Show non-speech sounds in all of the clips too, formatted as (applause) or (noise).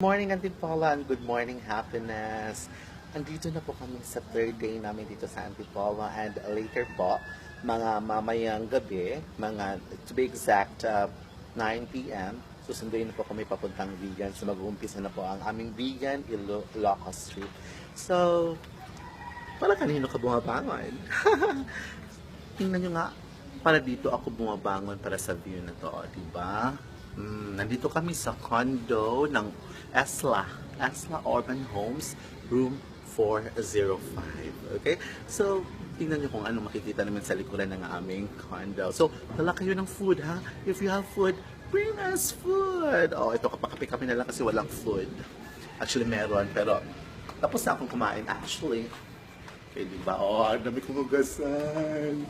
morning, Antipola, and good morning, happiness. Andito na po kami sa third day namin dito sa Antipola and later po, mga mamayang gabi, mga, to be exact, uh, 9 p.m., susunduin na po kami papuntang vegan. So mag-uumpisa na po ang aming vegan Ilo- Ilocos Street. So, para kanino ka bumabangon? (laughs) Tingnan nyo nga, para dito ako bumabangon para sa view na to, di ba? Nandito kami sa condo ng Esla, Esla Urban Homes, room 405. Okay? So, tingnan nyo kung ano makikita naman sa likuran ng aming condo. So, dala kayo ng food, ha? If you have food, bring us food! Oh, ito, kapakapi kami na lang kasi walang food. Actually, meron, pero tapos na akong kumain, actually. Okay, di ba? Oh, ang dami kong hugasan.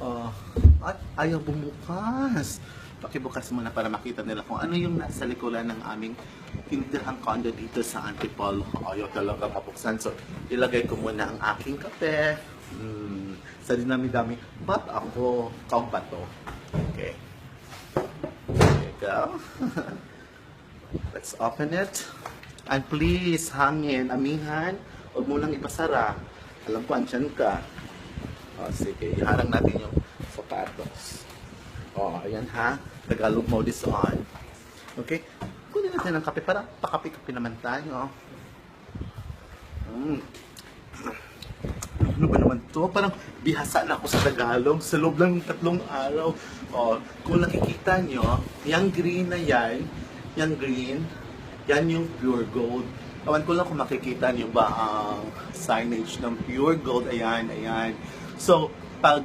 Oh, at ayaw bumukas. Pakibukas muna para makita nila kung ano yung nasa likuran ng aming tinitirang condo dito sa Antipolo. Ayaw talaga mabuksan. So, ilagay ko muna ang aking kape. Hmm, sa dinami-dami. Ba't ako? Ba to? Okay. There you go. (laughs) Let's open it. And please, hangin, amihan. Huwag mo nang ipasara. Alam ko, andyan ka. O, sige. Iharang natin yung sapatos. O, ayan ha. Tagalog mode is on. Okay? Kunin natin ang kape para pakapi-kapi naman tayo. Mm. Ano ba naman to? Parang bihasa na ako sa Tagalog sa loob ng tatlong araw. O, kung nakikita nyo, yung green na yan, yung green, yan yung pure gold. Awan ko lang kung makikita nyo ba ang signage ng pure gold. Ayan, ayan. So, pag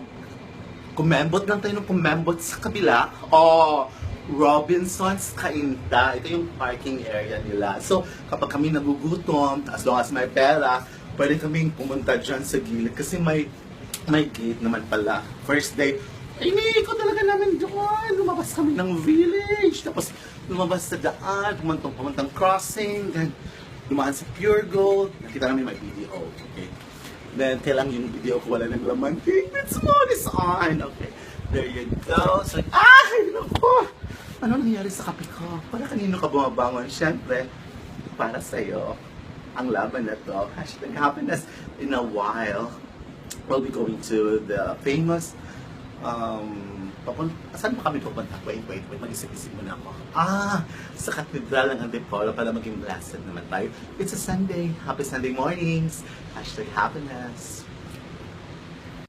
kumembot lang tayo ng kumembot sa kabila, o Robinson's Kainta. Ito yung parking area nila. So, kapag kami nagugutom, as long as may pera, pwede kaming pumunta dyan sa gilid kasi may may gate naman pala. First day, ay, ko talaga namin doon. Lumabas kami ng village. Tapos, lumabas sa daan, pumantong pumantang crossing, then dumaan sa Pure Gold. Nakita namin may video. Okay. Then, kailang yung video ko wala ng laman. It's on, it's on. Okay. There you go. So, ay, naku. Ano nangyari sa kape ko? Para kanino ka bumabangon? Siyempre, para sa'yo. Ang laban na to. Hashtag happiness in a while. We'll be going to the famous um, papun saan ba kami pupunta? Wait, wait, wait. Mag-isip-isip muna ako. Ah, sa Katedral ng Antipolo para maging blessed naman tayo. It's a Sunday. Happy Sunday mornings. Hashtag happiness.